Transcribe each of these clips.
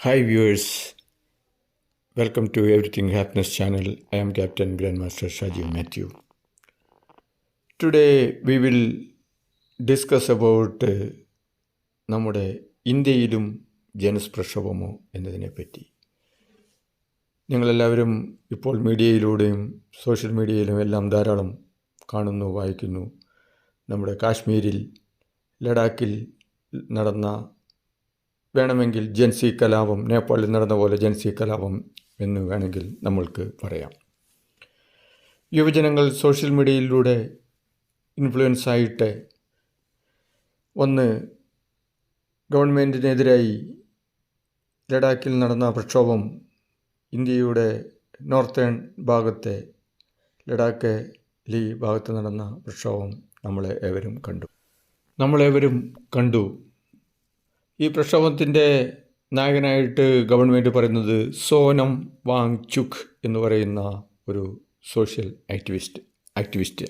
Hi viewers, welcome to Everything Happiness channel. I am Captain Grandmaster Shajiv Matthew. Today we will discuss about uh, നമ്മുടെ ഇന്ത്യയിലും ജനസ് പ്രക്ഷോഭമോ എന്നതിനെപ്പറ്റി നിങ്ങളെല്ലാവരും ഇപ്പോൾ മീഡിയയിലൂടെയും social മീഡിയയിലും എല്ലാം ധാരാളം കാണുന്നു വായിക്കുന്നു നമ്മുടെ കാശ്മീരിൽ ലഡാക്കിൽ നടന്ന വേണമെങ്കിൽ ജൻസി കലാപം നേപ്പാളിൽ നടന്ന പോലെ ജൻസി കലാപം എന്ന് വേണമെങ്കിൽ നമ്മൾക്ക് പറയാം. യുവജനങ്ങൾ സോഷ്യൽ മീഡിയയിലൂടെ ഇൻഫ്ലുവൻസ് ആയിട്ട് ഒന്ന് ഗവൺമെന്റിനെതിരായി ലഡാക്കിൽ നടന്ന പ്രക്ഷോഭം ഇന്ത്യയുടെ നോർത്തേൺ ഭാഗത്തെ ലഡാക്ക് ലീ ഭാഗത്ത് നടന്ന പ്രക്ഷോഭം നമ്മളെ ഏവരും കണ്ടു. നമ്മളേവരും കണ്ടു. ഈ പ്രക്ഷോഭത്തിന്റെ നായകനായിട്ട് ഗവൺമെന്റ് പറയുന്നത് സോനം വാങ് ചുഖ് എന്ന് പറയുന്ന ഒരു സോഷ്യൽ ആക്ടിവിസ്റ്റ് ആക്ടിവിസ്റ്റ്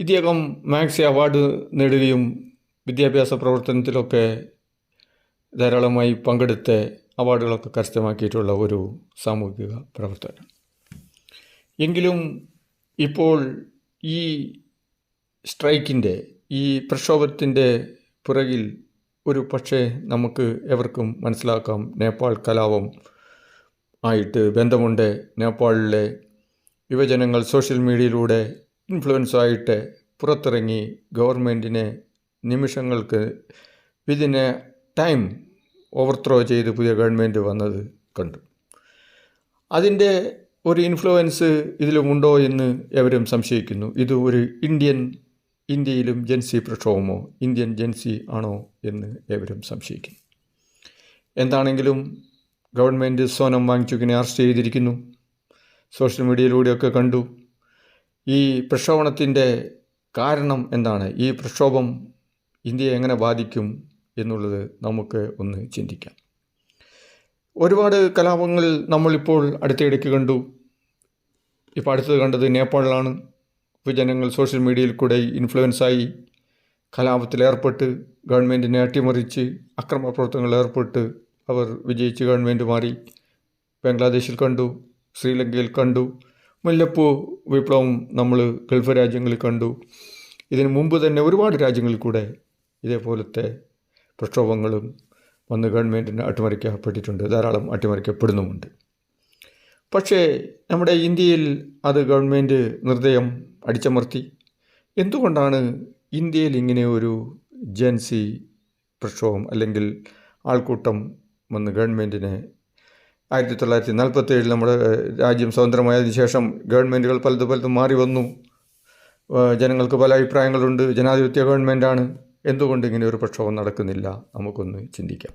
ഇദ്ദേഹം മാക്സി അവാർഡ് നേടുകയും വിദ്യാഭ്യാസ പ്രവർത്തനത്തിലൊക്കെ ധാരാളമായി പങ്കെടുത്ത് അവാർഡുകളൊക്കെ കരസ്ഥമാക്കിയിട്ടുള്ള ഒരു സാമൂഹിക പ്രവർത്തകൻ. എങ്കിലും ഇപ്പോൾ ഈ സ്ട്രൈക്കിന്റെ ഈ പ്രക്ഷോഭത്തിന്റെ പുറകിൽ ഒരു പക്ഷേ നമുക്ക് എവർക്കും മനസ്സിലാക്കാം നേപ്പാൾ കലാപം ആയിട്ട് ബന്ധമുണ്ട് നേപ്പാളിലെ യുവജനങ്ങൾ സോഷ്യൽ മീഡിയയിലൂടെ ഇൻഫ്ലുവൻസ് ആയിട്ട് പുറത്തിറങ്ങി ഗവൺമെന്റിനെ നിമിഷങ്ങൾക്ക് വിതിന് ടൈം ഓവർത്രോ ചെയ്ത് പുതിയ ഗവൺമെന്റ് വന്നത് കണ്ടു. അതിന്റെ ഒരു ഇൻഫ്ലുവൻസ് ഇതിലുമുണ്ടോ എന്ന് എവരും സംശയിക്കുന്നു. ഇത് ഒരു ഇന്ത്യൻ ഇന്ത്യയിലും ജൻസി പ്രക്ഷോഭമോ ഇന്ത്യൻ ജൻസി ആണോ എന്ന് ഏവരും സംശയിക്കും എന്താണെങ്കിലും ഗവൺമെന്റ് സോനം വാങ്ങിച്ചുകിനെ അറസ്റ്റ് ചെയ്തിരിക്കുന്നു. സോഷ്യൽ മീഡിയയിലൂടെയൊക്കെ കണ്ടു. ഈ പ്രക്ഷോഭണത്തിന്റെ കാരണം എന്താണ്? ഈ പ്രക്ഷോഭം ഇന്ത്യയെ എങ്ങനെ ബാധിക്കും എന്നുള്ളത് നമുക്ക് ഒന്ന് ചിന്തിക്കാം. ഒരുപാട് കലാപങ്ങൾ നമ്മളിപ്പോൾ അടുത്തിടയ്ക്ക് കണ്ടു. ഇപ്പോൾ അടുത്തത് കണ്ടത് നേപ്പാളിലാണ്. യുവജനങ്ങൾ സോഷ്യൽ മീഡിയയിൽ കൂടെ ഇൻഫ്ലുവൻസായി കലാപത്തിലേർപ്പെട്ട് ഗവൺമെന്റിനെ അട്ടിമറിച്ച് അക്രമ പ്രവർത്തനങ്ങളിൽ ഏർപ്പെട്ട് അവർ വിജയിച്ച് ഗവൺമെന്റ് മാറി. ബംഗ്ലാദേശിൽ കണ്ടു ശ്രീലങ്കയിൽ കണ്ടു മുല്ലപ്പൂ വിപ്ലവം നമ്മൾ ഗൾഫ് രാജ്യങ്ങളിൽ കണ്ടു. ഇതിനു മുമ്പ് തന്നെ ഒരുപാട് രാജ്യങ്ങളിൽ കൂടെ ഇതേപോലത്തെ പ്രക്ഷോഭങ്ങളും വന്ന് ഗവൺമെന്റിന് അട്ടിമറിക്കപ്പെട്ടിട്ടുണ്ട് ധാരാളം അട്ടിമറിക്കപ്പെടുന്നുമുണ്ട്. പക്ഷേ നമ്മുടെ ഇന്ത്യയിൽ അത് ഗവൺമെന്റ് നിർദ്ദയം അടിച്ചമർത്തി. എന്തുകൊണ്ടാണ് ഇന്ത്യയിൽ ഇങ്ങനെ ഒരു ജൻസി പ്രക്ഷോഭം അല്ലെങ്കിൽ ആൾക്കൂട്ടം വന്ന് ഗവൺമെന്റിനെ ആയിരത്തി തൊള്ളായിരത്തി നാൽപ്പത്തേഴിൽ നമ്മുടെ രാജ്യം സ്വതന്ത്രമായതിനു ശേഷം ഗവൺമെന്റുകൾ പലതും പലതും മാറി വന്നു. ജനങ്ങൾക്ക് പല അഭിപ്രായങ്ങളുണ്ട്. ജനാധിപത്യ ഗവൺമെന്റാണ് എന്തുകൊണ്ട് ഇങ്ങനെ ഒരു പ്രക്ഷോഭം നടക്കുന്നില്ല? നമുക്കൊന്ന് ചിന്തിക്കാം.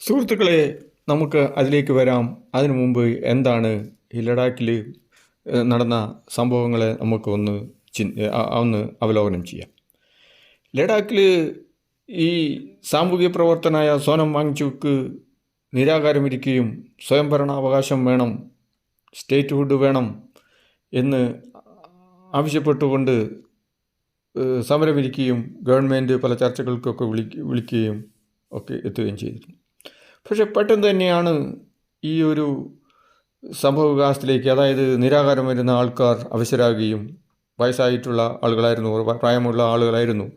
സുഹൃത്തുക്കളെ നമുക്ക് അതിലേക്ക് വരാം. അതിനു മുമ്പ് എന്താണ് ഈ ലഡാക്കിൽ നടന്ന സംഭവങ്ങളെ നമുക്ക് ഒന്ന് ചി ഒന്ന് അവലോകനം ചെയ്യാം. ലഡാക്കിൽ ഈ സാമൂഹിക പ്രവർത്തനായ സോനം വാങ്ചുക്ക് നിരാകാരമിരിക്കുകയും സ്വയംഭരണാവകാശം വേണം സ്റ്റേറ്റ്ഹുഡ് വേണം എന്ന് ആവശ്യപ്പെട്ടുകൊണ്ട് സമരമിരിക്കുകയും ഗവൺമെന്റ് പല ചർച്ചകൾക്കൊക്കെ വിളി വിളിക്കുകയും ഒക്കെ എത്തുകയും ചെയ്തിരുന്നു. പക്ഷേ പെട്ടെന്ന് തന്നെയാണ് ഈ ഒരു സംഭവവികാസത്തിലേക്ക് അതായത് നിരാകാരം വരുന്ന ആൾക്കാർ അവശരാകുകയും വയസ്സായിട്ടുള്ള ആളുകളായിരുന്നു പ്രായമുള്ള ആളുകളായിരുന്നു.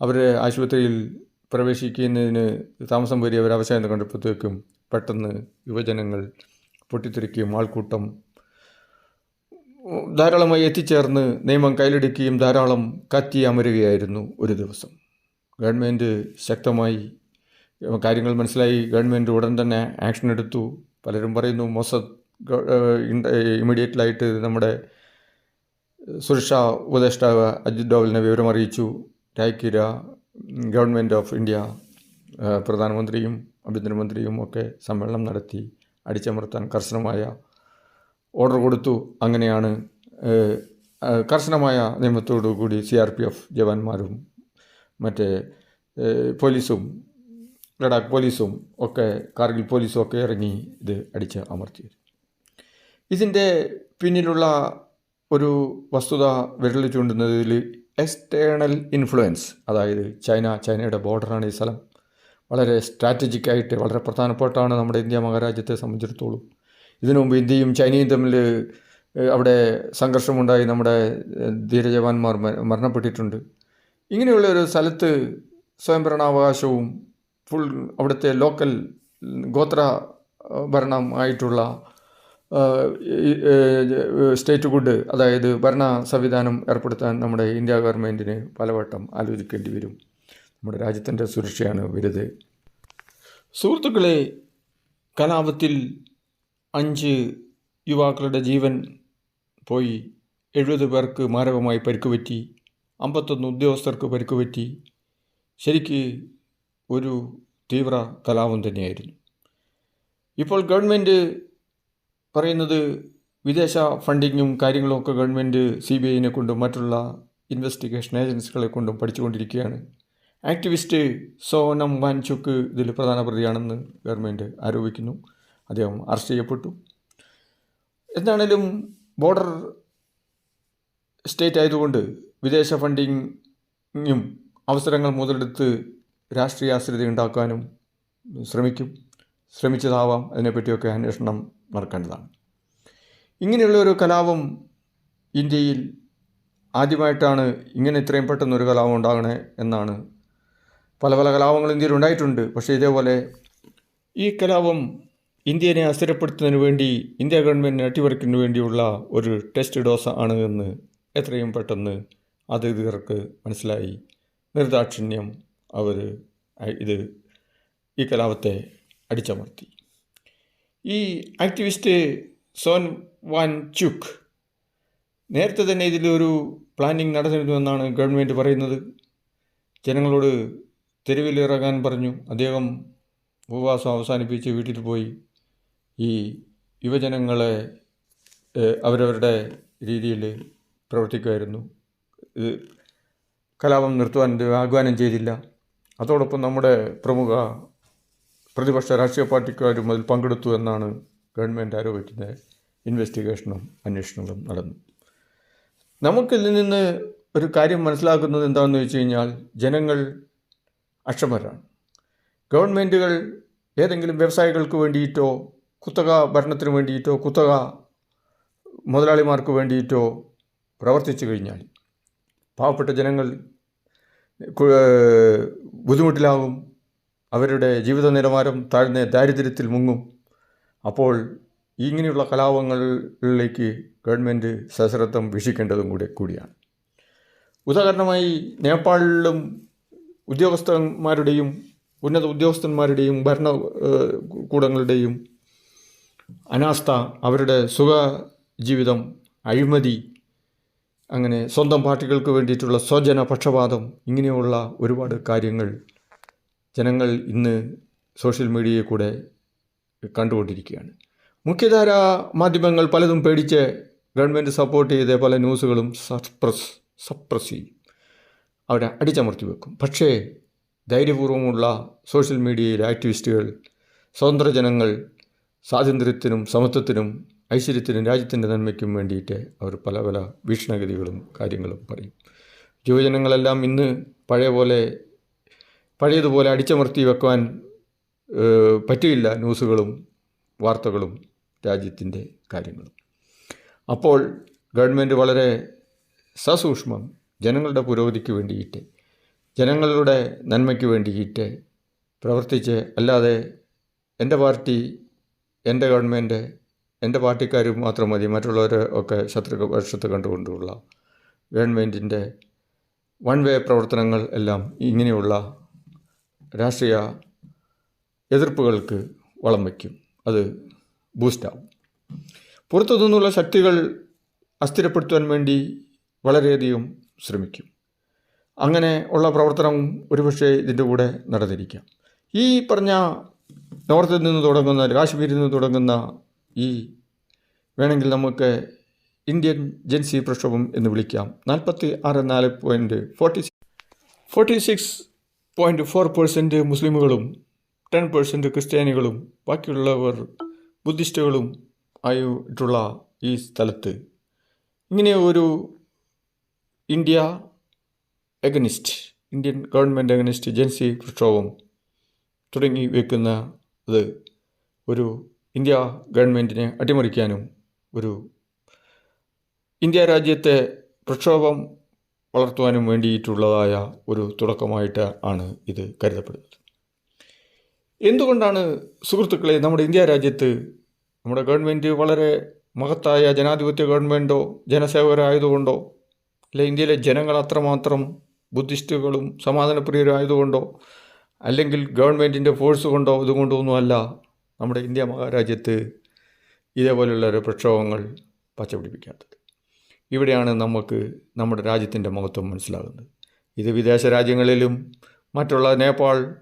അവരെ ആശുപത്രിയിൽ പ്രവേശിക്കുന്നതിന് താമസം വരി അവർ അവശയം കണ്ടപ്പോഴത്തേക്കും പെട്ടെന്ന് യുവജനങ്ങൾ പൊട്ടിത്തെറിക്കുകയും ആൾക്കൂട്ടം ധാരാളമായി എത്തിച്ചേർന്ന് നിയമം കയ്യിലെടുക്കുകയും ധാരാളം കത്തി അമരുകയായിരുന്നു ഒരു ദിവസം. ഗവൺമെന്റ് ശക്തമായി കാര്യങ്ങൾ മനസ്സിലായി. ഗവൺമെന്റ് ഉടൻ തന്നെ ആക്ഷൻ എടുത്തു. പലരും പറയുന്നു മൊസദ് ഇമ്മീഡിയറ്റ്ലായിട്ട് നമ്മുടെ സുരക്ഷാ ഉപദേഷ്ടാവ് അജിത് ഡോവലിനെ വിവരം അറിയിച്ചു രായ്ക്കിര ഗവൺമെന്റ് ഓഫ് ഇന്ത്യ പ്രധാനമന്ത്രിയും ആഭ്യന്തരമന്ത്രിയും ഒക്കെ സമ്മേളനം നടത്തി അടിച്ചമർത്താൻ കർശനമായ ഓർഡർ കൊടുത്തു. അങ്ങനെയാണ് കർശനമായ നിയമത്തോടു കൂടി സി ആർ പി എഫ് ജവാന്മാരും മറ്റേ പോലീസും ലഡാക്ക് പോലീസും ഒക്കെ കാർഗിൽ പോലീസും ഒക്കെ ഇറങ്ങി ഇത് അടിച്ച് അമർത്തി ഇതിന്റെ പിന്നിലുള്ള ഒരു വസ്തുത വിരൽ ചൂണ്ടുന്നതിൽ എക്സ്റ്റേണൽ ഇൻഫ്ലുവൻസ് അതായത് ചൈന ചൈനയുടെ ബോർഡറാണ് ഈ സ്ഥലം. വളരെ സ്ട്രാറ്റജിക്കായിട്ട് വളരെ പ്രധാനപ്പെട്ടാണ് നമ്മുടെ ഇന്ത്യ മഹാരാജ്യത്തെ സംബന്ധിച്ചിടത്തോളം. ഇതിനു മുമ്പ് ഇന്ത്യയും ചൈനയും തമ്മിൽ അവിടെ സംഘർഷമുണ്ടായി. നമ്മുടെ ധീരജവാന്മാർ മരണപ്പെട്ടിട്ടുണ്ട്. ഇങ്ങനെയുള്ള ഒരു സ്ഥലത്ത് സ്വയംഭരണാവകാശവും ഫുൾ അവിടുത്തെ ലോക്കൽ ഗോത്ര ഏഹ്, സ്റ്റേറ്റ് ഗുഡ് അതായത് ഭരണ സംവിധാനം ഏർപ്പെടുത്താൻ നമ്മുടെ ഇന്ത്യ ഗവൺമെന്റിന് പലവട്ടം ആലോചിക്കേണ്ടി വരും. നമ്മുടെ രാജ്യത്തിന്റെ സുരക്ഷയാണ് വലുത്. സുഹൃത്തുക്കളെ കലാപത്തിൽ അഞ്ച് യുവാക്കളുടെ ജീവൻ പോയി എഴുപത് പേർക്ക് മാരകമായി പരിക്കുപറ്റി അമ്പത്തൊന്ന് ഉദ്യോഗസ്ഥർക്ക് പരിക്കുപറ്റി ശരിക്ക് ഒരു തീവ്ര കലാപം തന്നെയായിരുന്നു. ഇപ്പോൾ ഗവൺമെന്റ് പറയുന്നത് വിദേശ ഫണ്ടിങ്ങും കാര്യങ്ങളും ഒക്കെ ഗവൺമെന്റ് സി ബി ഐനെ കൊണ്ടും മറ്റുള്ള ഇൻവെസ്റ്റിഗേഷൻ ഏജൻസികളെ കൊണ്ടും പഠിച്ചുകൊണ്ടിരിക്കുകയാണ്. ആക്ടിവിസ്റ്റ് സോനം വാൻചുക്ക് ഇതിൽ പ്രധാന പ്രതിയാണെന്ന് ഗവൺമെന്റ് ആരോപിക്കുന്നു. അദ്ദേഹം അറസ്റ്റ് ചെയ്യപ്പെട്ടു. എന്താണേലും ബോർഡർ സ്റ്റേറ്റ് ആയതുകൊണ്ട് വിദേശ ഫണ്ടിങ്ങും അവസരങ്ങൾ മുതലെടുത്ത് രാഷ്ട്രീയ ആശ്രിത ഉണ്ടാക്കാനും ശ്രമിക്കും. ശ്രമിച്ചതാവാം. അതിനെപ്പറ്റിയൊക്കെ അന്വേഷണം നടക്കേണ്ടതാണ് ഇങ്ങനെയുള്ള ഒരു കലാപം ഇന്ത്യയിൽ ആദ്യമായിട്ടാണ് ഇങ്ങനെ ഇത്രയും പെട്ടെന്ന് ഒരു കലാപം ഉണ്ടാകണേ എന്നാണ് പല പല കലാപങ്ങൾ ഇന്ത്യയിൽ ഉണ്ടായിട്ടുണ്ട്. പക്ഷേ ഇതേപോലെ ഈ കലാപം ഇന്ത്യനെ അസ്ഥിരപ്പെടുത്തുന്നതിന് വേണ്ടി ഇന്ത്യ ഗവൺമെന്റ് നെറ്റ്വർക്കിന് വേണ്ടിയുള്ള ഒരു ടെസ്റ്റ് ഡോസ് ആണ് എന്ന് എത്രയും പെട്ടെന്ന് അധികൃതർക്ക് മനസ്സിലായി. നിർദാക്ഷിണ്യം അവർ ഇത് ഈ കലാപത്തെ അടിച്ചമർത്തി. ഈ ആക്ടിവിസ്റ്റ് സോൻ വാൻ ചുക്ക് നേരത്തെ തന്നെ ഇതിലൊരു പ്ലാനിങ് നടന്നിരുന്നുവെന്നാണ് ഗവൺമെന്റ് പറയുന്നത്. ജനങ്ങളോട് തെരുവിലിറങ്ങാൻ പറഞ്ഞു. അദ്ദേഹം ഉപവാസം അവസാനിപ്പിച്ച് വീട്ടിൽ പോയി. ഈ യുവജനങ്ങളെ അവരവരുടെ രീതിയിൽ പ്രവർത്തിക്കുമായിരുന്നു. ഇത് കലാപം നിർത്തുവാൻ ആഹ്വാനം ചെയ്തില്ല. അതോടൊപ്പം നമ്മുടെ പ്രമുഖ പ്രതിപക്ഷ രാഷ്ട്രീയ പാർട്ടിക്കാരും അതിൽ പങ്കെടുത്തു എന്നാണ് ഗവൺമെന്റ് ആരോപിക്കുന്ന ഇൻവെസ്റ്റിഗേഷനും അന്വേഷണങ്ങളും നടന്നു. നമുക്കിതിൽ നിന്ന് ഒരു കാര്യം മനസ്സിലാക്കുന്നത് എന്താണെന്ന് വെച്ച് കഴിഞ്ഞാൽ ജനങ്ങൾ അക്ഷമരാണ്. ഗവൺമെന്റുകൾ ഏതെങ്കിലും വ്യവസായികൾക്ക് വേണ്ടിയിട്ടോ കുത്തക ഭരണത്തിന് വേണ്ടിയിട്ടോ കുത്തക മുതലാളിമാർക്ക് വേണ്ടിയിട്ടോ പ്രവർത്തിച്ചു കഴിഞ്ഞാൽ പാവപ്പെട്ട ജനങ്ങൾ ബുദ്ധിമുട്ടിലാകും അവരുടെ ജീവിത നിലവാരം താഴ്ന്ന ദാരിദ്ര്യത്തിൽ മുങ്ങും. അപ്പോൾ ഇങ്ങനെയുള്ള കലാപങ്ങളിലേക്ക് ഗവൺമെന്റ് സശ്രദ്ധം വീക്ഷിക്കേണ്ടതും കൂടെ കൂടിയാണ്. ഉദാഹരണമായി നേപ്പാളിലും ഉദ്യോഗസ്ഥന്മാരുടെയും ഉന്നത ഉദ്യോഗസ്ഥന്മാരുടെയും ഭരണ കൂടങ്ങളുടെയും അനാസ്ഥ അവരുടെ സുഖ ജീവിതം അഴിമതി അങ്ങനെ സ്വന്തം പാർട്ടികൾക്ക് വേണ്ടിയിട്ടുള്ള സ്വജന പക്ഷപാതം ഇങ്ങനെയുള്ള ഒരുപാട് കാര്യങ്ങൾ ജനങ്ങൾ ഇന്ന് സോഷ്യൽ മീഡിയയിൽ കൂടെ കണ്ടുകൊണ്ടിരിക്കുകയാണ്. മുഖ്യധാര മാധ്യമങ്ങൾ പലതും പേടിച്ച് ഗവൺമെന്റ് സപ്പോർട്ട് ചെയ്ത പല ന്യൂസുകളും സപ്രസ് സപ്രസ് ചെയ്യും. അവരെ അടിച്ചമർത്തി വെക്കും. പക്ഷേ ധൈര്യപൂർവമുള്ള സോഷ്യൽ മീഡിയയിലെ ആക്ടിവിസ്റ്റുകൾ സ്വതന്ത്ര ജനങ്ങൾ സ്വാതന്ത്ര്യത്തിനും സമത്വത്തിനും ഐശ്വര്യത്തിനും രാജ്യത്തിന്റെ നന്മയ്ക്കും വേണ്ടിയിട്ട് അവർ പല പല വീക്ഷണഗതികളും കാര്യങ്ങളും പറയും. യുവജനങ്ങളെല്ലാം ഇന്ന് പഴയ പോലെ പഴയതുപോലെ അടിച്ചമർത്തി വെക്കുവാൻ പറ്റില്ല ന്യൂസുകളും വാർത്തകളും രാജ്യത്തിന്റെ കാര്യങ്ങളും. അപ്പോൾ ഗവൺമെന്റ് വളരെ സസൂക്ഷ്മം ജനങ്ങളുടെ പുരോഗതിക്ക് വേണ്ടിയിട്ട് ജനങ്ങളുടെ നന്മയ്ക്ക് വേണ്ടിയിട്ട് പ്രവർത്തിച്ച് അല്ലാതെ എന്റെ പാർട്ടി എന്റെ ഗവൺമെന്റ് എന്റെ പാർട്ടിക്കാർ മാത്രം മതി മറ്റുള്ളവരെ ഒക്കെ ശത്രു വർഷത്ത് കണ്ടുകൊണ്ടുള്ള ഗവൺമെന്റിന്റെ വൺ വേ പ്രവർത്തനങ്ങൾ എല്ലാം ഇങ്ങനെയുള്ള രാഷ്ട്രീയ എതിർപ്പുകൾക്ക് വളം വയ്ക്കും. അത് ബൂസ്റ്റാവും പുറത്തു നിന്നുള്ള ശക്തികൾ അസ്ഥിരപ്പെടുത്തുവാൻ വേണ്ടി വളരെയധികം ശ്രമിക്കും. അങ്ങനെ ഉള്ള പ്രവർത്തനം ഒരുപക്ഷെ ഇതിന്റെ കൂടെ നടന്നിരിക്കാം. ഈ പറഞ്ഞ നോർത്തിൽ നിന്ന് തുടങ്ങുന്ന കാശ്മീരിൽ നിന്ന് തുടങ്ങുന്ന ഈ വേണമെങ്കിൽ നമുക്ക് ഇന്ത്യൻ ജൻസി പ്രക്ഷോഭം എന്ന് വിളിക്കാം. നാൽപ്പത്തി ആറ് നാല് point forty six forty six point four percent മുസ്ലിമുകളും ten percent ക്രിസ്ത്യാനികളും ബാക്കിയുള്ളവർ ബുദ്ധിസ്റ്റുകളും ആയിട്ടുള്ള ഈ സ്ഥലത്ത്. ഇങ്ങനെ ഒരു India against Indian government against gen Z പ്രക്ഷോഭം തുടങ്ങി വയ്ക്കുന്ന അത് ഒരു ഇന്ത്യ ഗവൺമെന്റിനെ അട്ടിമറിക്കാനും ഒരു ഇന്ത്യ രാജ്യത്തെ പ്രക്ഷോഭം വളർത്തുവാനും വേണ്ടിയിട്ടുള്ളതായ ഒരു തുടക്കമായിട്ട് ആണ് ഇത് കരുതപ്പെടുന്നത്. എന്തുകൊണ്ടാണ് സുഹൃത്തുക്കളെ നമ്മുടെ ഇന്ത്യ രാജ്യത്ത് നമ്മുടെ ഗവൺമെന്റ് വളരെ മഹത്തായ ജനാധിപത്യ ഗവൺമെന്റോ ജനസേവകരായതുകൊണ്ടോ അല്ലെ ഇന്ത്യയിലെ ജനങ്ങൾ അത്രമാത്രം ബുദ്ധിസ്റ്റുകളും സമാധാനപ്രിയരായതുകൊണ്ടോ അല്ലെങ്കിൽ ഗവൺമെന്റിന്റെ ഫോഴ്സ് കൊണ്ടോ ഇതുകൊണ്ടൊന്നുമല്ല നമ്മുടെ ഇന്ത്യ മഹാരാജ്യത്ത് ഇതേപോലെയുള്ള ഒരു പ്രക്ഷോഭങ്ങൾ പച്ചപിടിപ്പിക്കാത്തത് ഇവിടെയാണ് നമുക്ക് നമ്മുടെ രാജ്യത്തിന്റെ മഹത്വം മനസ്സിലാകുന്നത്. ഇത് വിദേശ രാജ്യങ്ങളിലും മറ്റുള്ള നേപ്പാൾ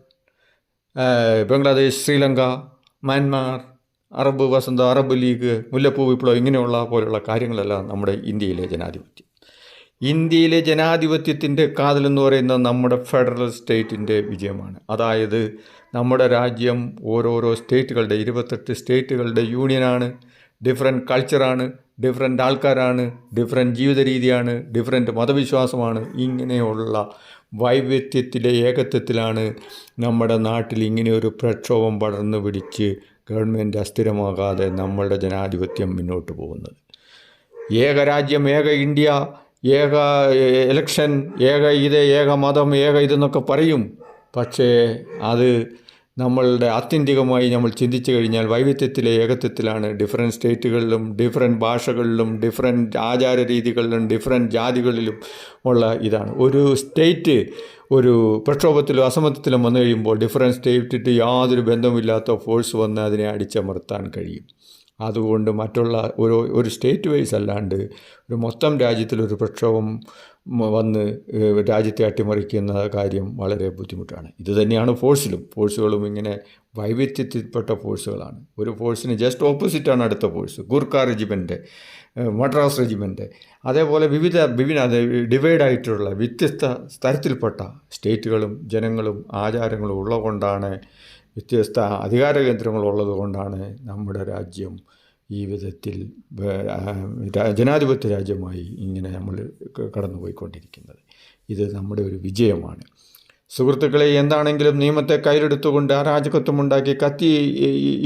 ബംഗ്ലാദേശ് ശ്രീലങ്ക മ്യാൻമാർ അറബ് വസന്ത അറബ് ലീഗ് മുല്ലപ്പൂ വിപ്ലവം ഇങ്ങനെയുള്ള പോലുള്ള കാര്യങ്ങളെല്ലാം നമ്മുടെ ഇന്ത്യയിലെ ജനാധിപത്യം. ഇന്ത്യയിലെ ജനാധിപത്യത്തിന്റെ കാതലെന്ന് പറയുന്നത് നമ്മുടെ ഫെഡറൽ സ്റ്റേറ്റിന്റെ വിജയമാണ്. അതായത് നമ്മുടെ രാജ്യം ഓരോരോ സ്റ്റേറ്റുകളുടെ ഇരുപത്തെട്ട് സ്റ്റേറ്റുകളുടെ യൂണിയനാണ് ഡിഫറെന്റ് കൾച്ചറാണ് ഡിഫറെന്റ് ആൾക്കാരാണ് ഡിഫറെന്റ് ജീവിത രീതിയാണ് ഡിഫറെന്റ് മതവിശ്വാസമാണ്. ഇങ്ങനെയുള്ള വൈവിധ്യത്തിലെ ഏകത്വത്തിലാണ് നമ്മുടെ നാട്ടിൽ ഇങ്ങനെ ഒരു പ്രക്ഷോഭം പടർന്നു പിടിച്ച് ഗവൺമെന്റ് അസ്ഥിരമാകാതെ നമ്മളുടെ ജനാധിപത്യം മുന്നോട്ട് പോകുന്നത്. ഏകരാജ്യം ഏക ഇന്ത്യ ഏക എലക്ഷൻ ഏക ഇത് ഏക മതം ഏക ഇതെന്നൊക്കെ പറയും. പക്ഷേ അത് നമ്മളുടെ ആത്യന്തികമായി നമ്മൾ ചിന്തിച്ചു കഴിഞ്ഞാൽ വൈവിധ്യത്തിലെ ഏകത്വത്തിലാണ് ഡിഫറെന്റ് സ്റ്റേറ്റുകളിലും ഡിഫറെന്റ് ഭാഷകളിലും ഡിഫറെന്റ് ആചാര രീതികളിലും ഡിഫറെന്റ് ജാതികളിലും ഉള്ള ഇതാണ്. ഒരു സ്റ്റേറ്റ് ഒരു പ്രക്ഷോഭത്തിലും അസമത്വത്തിലും വന്നു കഴിയുമ്പോൾ ഡിഫറെന്റ് സ്റ്റേറ്റിട്ട് യാതൊരു ബന്ധമില്ലാത്ത ഫോഴ്സ് വന്ന് അതിനെ അടിച്ചമർത്താൻ കഴിയും. അതുകൊണ്ട് മറ്റുള്ള ഒരു ഒരു സ്റ്റേറ്റ് വൈസ് അല്ലാണ്ട് ഒരു മൊത്തം രാജ്യത്തിലൊരു പ്രക്ഷോഭം വന്ന് രാജ്യത്തെ അട്ടിമറിക്കുന്ന കാര്യം വളരെ ബുദ്ധിമുട്ടാണ്. ഇത് തന്നെയാണ് ഫോഴ്സിലും ഫോഴ്സുകളും ഇങ്ങനെ വൈവിധ്യത്തിൽപ്പെട്ട ഫോഴ്സുകളാണ് ഒരു ഫോഴ്സിന് ജസ്റ്റ് ഓപ്പോസിറ്റാണ് അടുത്ത force Gurkha regiment Madras regiment അതേപോലെ വിവിധ വിവിധ ഡിവൈഡായിട്ടുള്ള വ്യത്യസ്ത തരത്തിൽപ്പെട്ട സ്റ്റേറ്റുകളും ജനങ്ങളും ആചാരങ്ങളും ഉള്ളതുകൊണ്ടാണ് വ്യത്യസ്ത അധികാര കേന്ദ്രങ്ങൾ ഉള്ളതുകൊണ്ടാണ് നമ്മുടെ രാജ്യം ഈ വിധത്തിൽ ജനാധിപത്യ രാജ്യമായി ഇങ്ങനെ നമ്മൾ കടന്നു പോയിക്കൊണ്ടിരിക്കുന്നത് ഇത് നമ്മുടെ ഒരു വിജയമാണ്. സുഹൃത്തുക്കളെ എന്താണെങ്കിലും നിയമത്തെ കയ്യിലെടുത്തുകൊണ്ട് അരാജകത്വമുണ്ടാക്കി കത്തി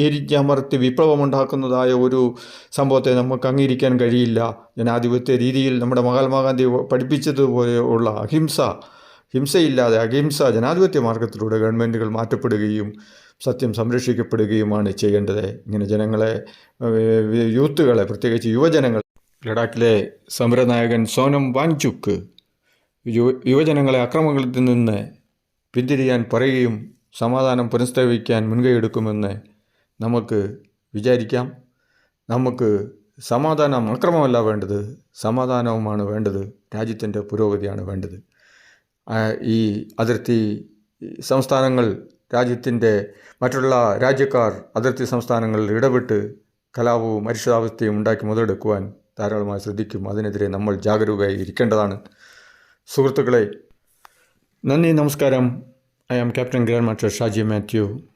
എരിഞ്ഞമർത്തി വിപ്ലവമുണ്ടാക്കുന്നതായ ഒരു സംഭവത്തെ നമുക്ക് അംഗീകരിക്കാൻ കഴിയില്ല. ജനാധിപത്യ രീതിയിൽ നമ്മുടെ മഹാത്മാഗാന്ധി പഠിപ്പിച്ചതുപോലെയുള്ള അഹിംസ ഹിംസയില്ലാതെ അഹിംസ ജനാധിപത്യ മാർഗത്തിലൂടെ ഗവൺമെന്റുകൾ മാറ്റപ്പെടുകയും സത്യം സംരക്ഷിക്കപ്പെടുകയുമാണ് ചെയ്യേണ്ടത്. ഇങ്ങനെ ജനങ്ങളെ യൂത്തുകളെ പ്രത്യേകിച്ച് യുവജനങ്ങൾ ലഡാക്കിലെ സമരനായകൻ സോനം വാങ്ചുക്ക് യുവജനങ്ങളെ അക്രമങ്ങളിൽ നിന്ന് പിന്തിരിയാൻ പറയുകയും സമാധാനം പുനഃസ്ഥാപിക്കാൻ മുൻകൈയെടുക്കുമെന്ന് നമുക്ക് വിചാരിക്കാം. നമുക്ക് സമാധാനം അക്രമമല്ല വേണ്ടത്. സമാധാനവുമാണ് വേണ്ടത്. രാജ്യത്തിന്റെ പുരോഗതിയാണ് വേണ്ടത്. ഈ അതിർത്തി സംസ്ഥാനങ്ങൾ രാജ്യത്തിന്റെ മറ്റുള്ള രാജ്യക്കാർ അതിർത്തി സംസ്ഥാനങ്ങളിൽ ഇടപെട്ട് കലാപവും അരിശതാവസ്ഥയും ഉണ്ടാക്കി മുതലെടുക്കുവാൻ ധാരാളമായി ശ്രദ്ധിക്കും. അതിനെതിരെ നമ്മൾ ജാഗരൂകയായി ഇരിക്കേണ്ടതാണ്. സുഹൃത്തുക്കളെ നന്ദി നമസ്കാരം. I am captain grand master Shaji Mathew.